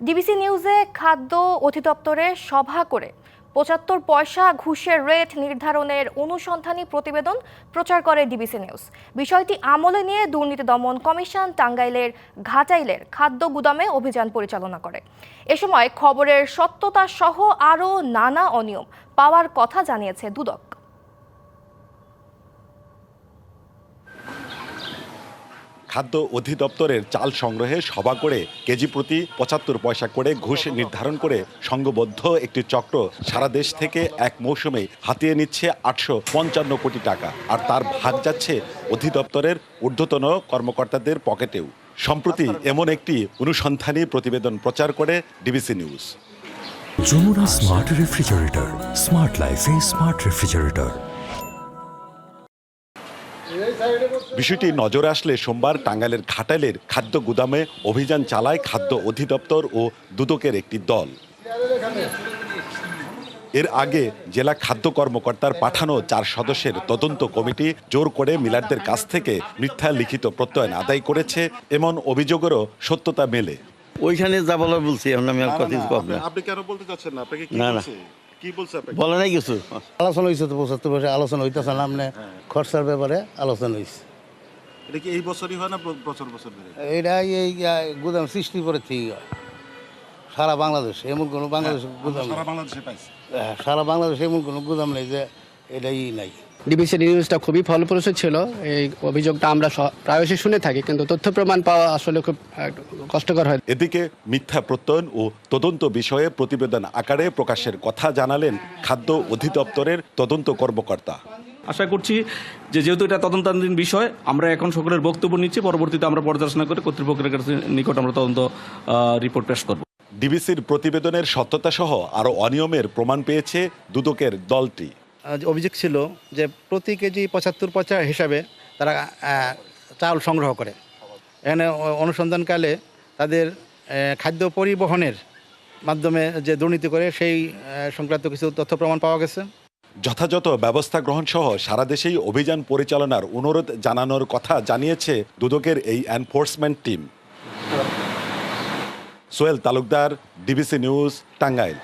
DBC নিউজে খাদ্য অধিদপ্তরে সভা করে পঁচাত্তর পয়সা ঘুষের রেট নির্ধারণের অনুসন্ধানী প্রতিবেদন প্রচার করে ডিবিসি নিউজ। বিষয়টি আমলে নিয়ে দুর্নীতি দমন কমিশন টাঙ্গাইলের ঘাটাইলের খাদ্য গুদামে অভিযান পরিচালনা করে। এ সময় খবরের সত্যতা সহ আরও নানা অনিয়ম পাওয়ার কথা জানিয়েছে দুদক। খাদ্য অধিদপ্তরের চাল সংগ্রহে সভা করে কেজি প্রতি পঁচাত্তর পয়সা করে ঘুষ নির্ধারণ করে সংঘবদ্ধ একটি চক্র সারা দেশ থেকে এক মৌসুমে হাতিয়ে নিচ্ছে আটশো পঞ্চান্ন কোটি টাকা। আর তার ভাগ যাচ্ছে অধিদপ্তরের ঊর্ধ্বতন কর্মকর্তাদের পকেটেও। সম্প্রতি এমন একটি অনুসন্ধানী প্রতিবেদন প্রচার করে DBC news. Jamuna smart refrigerator, smart লাইফে স্মার্ট রেফ্রিজারেটর। বিষয়টি নজরে আসলে সোমবার টাঙ্গাইলের ঘাটালের খাদ্য গুদামে অভিযান চালায় খাদ্য অধিদপ্তর ও দুদকের একটি দল। এর আগে জেলা খাদ্য কর্মকর্তার পাঠানো চার সদস্যের তদন্ত কমিটি জোর করে মিলারদের কাছ থেকে মিথ্যা লিখিত প্রত্যয়ন আদায় করেছে এমন অভিযোগেরও সত্যতা মেলে। ওইখানে যা বলার বলছি এখন আমি আর কথা আপনি কেন বলতে চাচ্ছেন না? আপনাকে না, না। কি বলছে বলে নাই কিছু? আলোচনা হয়েছে তো পঁচাত্তর বছর আলোচনা হইতেছে না আপনি খরচার ব্যাপারে আলোচনা হয়েছে এটা কি এই বছরই হয় না বছর বছর ধরে? এই গুদাম সৃষ্টি করে ঠিক সারা বাংলাদেশ এমন কোনো বাংলাদেশ গুদাম। বাংলাদেশে পাইছে। হ্যাঁ, সারা বাংলাদেশ এমন কোনো গুদাম নেই যে এটাই নাই। ডিবিসি নিউজটা খুবই ফলপ্রসূ ছিল। এই অভিযোগটা আমরা স- প্রায়শই শুনে থাকি কিন্তু তথ্য প্রমাণ পাওয়া আসলে খুব কষ্টকর হয়। এদিকে মিথ্যা প্রত্যয়ন ও তদন্ত বিষয়ে প্রতিবেদন আকারে প্রকাশের কথা জানালেন খাদ্য অধিদপ্তরের তদন্ত কর্মকর্তা। আশা করছি যে যেহেতু এটা তদন্তাধীন বিষয় আমরা এখন সকলের বক্তব্য নিচ্ছি পরবর্তীতে আমরা পর্যালোচনা করে কর্তৃপক্ষের কাছে নিকট আমরা তদন্ত রিপোর্ট পেশ করব। ডিবিসির প্রতিবেদনের সত্যতা সহ আরও অনিয়মের প্রমাণ পেয়েছে দুদকের দলটি। অভিযোগ ছিল যে প্রতি কেজি পঁচাত্তর পয়সা হিসাবে তারা চাল সংগ্রহ করে। এখানে অনুসন্ধানকালে তাদের খাদ্য পরিবহনের মাধ্যমে যে দুর্নীতি করে সেই সংক্রান্ত কিছু তথ্য প্রমাণ পাওয়া গেছে। যথাযথ ব্যবস্থা গ্রহণ সহ সারা দেশেই অভিযান পরিচালনার অনুরোধ জানানোর কথা জানিয়েছে দুদকের এই enforcement team. Sohel Talukdar, DBC news, Tangail.